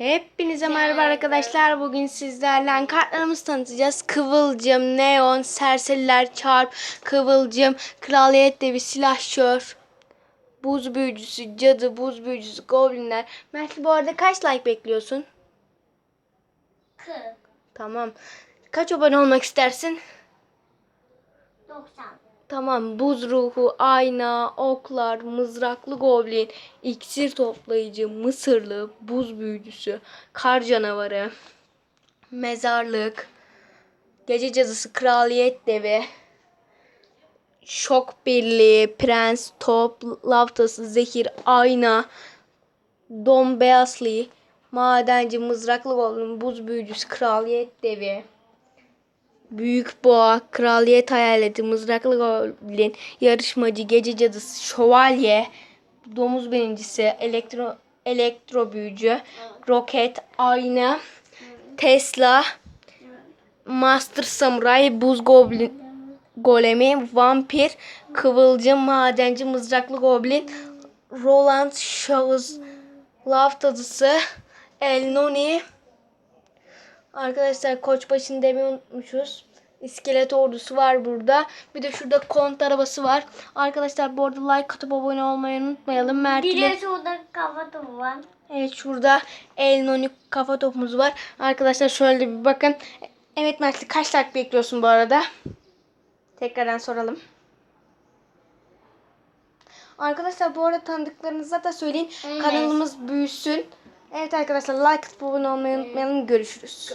Hepinize merhaba arkadaşlar. Bugün sizlerle kartlarımızı tanıtacağız. Kıvılcım, Neon, Serseriler, Çarp, Kıvılcım, Kraliyet Devi, Silahşör, Buz Büyücüsü, Cadı, Buz Büyücüsü, Goblinler. Mertli bu arada kaç like bekliyorsun? 40, Tamam. Kaç abone olmak istersin? 90, Tamam. Buz ruhu, ayna, oklar, mızraklı goblin, iksir toplayıcı, mısırlı, buz büyücüsü, kar canavarı, mezarlık, gece cadısı, kraliyet devi, şok birliği, prens, top, laftası, zehir, ayna, Don Beyazlı, madenci, mızraklı goblin, buz büyücüsü, kraliyet devi. Büyük boğa, kraliyet hayaleti, mızraklı goblin, yarışmacı, gece cadısı, şövalye, domuz birincisi, elektro elektro büyücü, roket, ayna, Tesla, Master Samurai, buz goblin, golemi, vampir, kıvılcım, madenci, mızraklı goblin, Roland, şahıs, lav tadısı, El Noni, Arkadaşlar Koçbaşı'nı demeyi unutmuşuz. İskelet ordusu var burada. Bir de şurada kont arabası var. Arkadaşlar bu arada like atıp abone olmayı unutmayalım. Mert bir ile- de şurada kafa topu var. Evet şurada El Noni kafa topumuz var. Arkadaşlar şöyle bir bakın. Evet Mertli kaç like bekliyorsun bu arada? Tekrardan soralım. Arkadaşlar bu arada tanıdıklarınıza da söyleyin. Evet. Kanalımız büyüsün. Evet arkadaşlar like atıp abone olmayı unutmayalım. Görüşürüz.